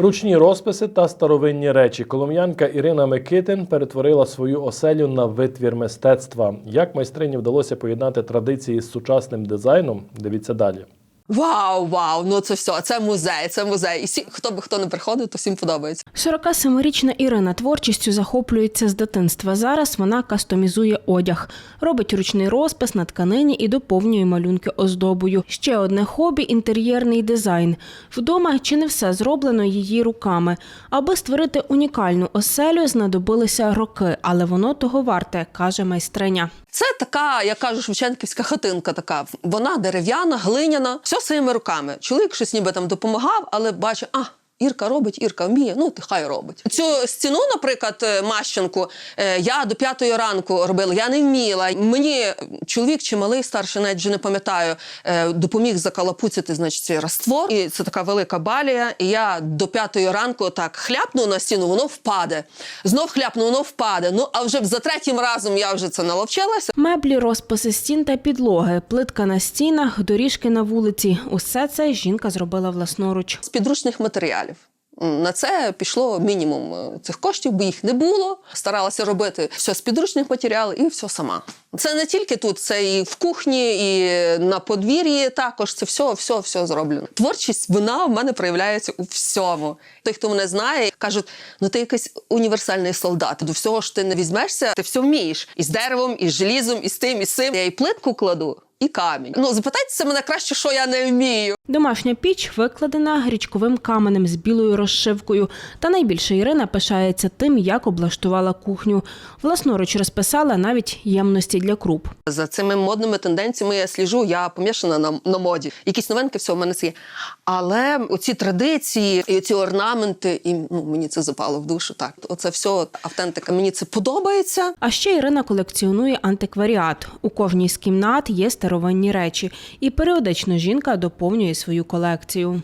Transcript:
Ручні розписи та старовинні речі. Колом'янка Ірина Микитин перетворила свою оселю на витвір мистецтва. Як майстрині вдалося поєднати традиції з сучасним дизайном? Дивіться далі. Вау, вау! Ну це все, це музей, це музей. І всі, хто би хто не приходив, то всім подобається. 47-річна Ірина творчістю захоплюється з дитинства. Зараз вона кастомізує одяг, робить ручний розпис на тканині і доповнює малюнки оздобою. Ще одне хобі інтер'єрний дизайн. Вдома чи не все зроблено її руками. Аби створити унікальну оселю, знадобилися роки, але воно того варте, каже майстриня. Це така, я кажу, шевченківська хатинка. Така вона дерев'яна, глиняна, все своїми руками. Чоловік щось ніби там допомагав, але бачить, а. Ірка робить, Ірка вміє, ну ти хай робить. Цю стіну, наприклад, е, Мащенку, е, я до п'ятої ранку робила, я не вміла. Мені чоловік чи малий старший, навіть вже не пам'ятаю, е, допоміг закалапуцяти, значить, цей раствор. І це така велика балія. І я до п'ятої ранку так хляпну на стіну, воно впаде. Знов хляпну, воно впаде. Ну а вже за третім разом я вже це наловчилася. Меблі, розписи стін та підлоги, плитка на стінах, доріжки на вулиці. Усе це жінка зробила власноруч. з підручних матеріалів. На це пішло мінімум е, цих коштів, бо їх не було. Старалася робити все з підручних матеріалів і все сама. Це не тільки тут, це і в кухні, і на подвір'ї також. Це все, все, все зроблено. Творчість вона в мене проявляється у всьому. Той, хто мене знає, кажуть, ну ти якийсь універсальний солдат. До всього ж ти не візьмешся, ти все вмієш. І з деревом, і з желізом, і з тим, і з цим. Я і плитку кладу, і камінь. Ну запитайтеся мене краще, що я не вмію. Домашня піч викладена річковим каменем з білою розшивкою. Та найбільше Ірина пишається тим, як облаштувала кухню. Власноруч розписала навіть ємності для круп. За цими модними тенденціями я сліжу, я помішана на, на моді. Якісь новинки, все в мене є. Але оці традиції і ці орнаменти, і ну, мені це запало в душу. Так, оце все автентика. Мені це подобається. А ще Ірина колекціонує антикваріат. У кожній з кімнат є старовинні речі, і періодично жінка доповнює свою колекцію.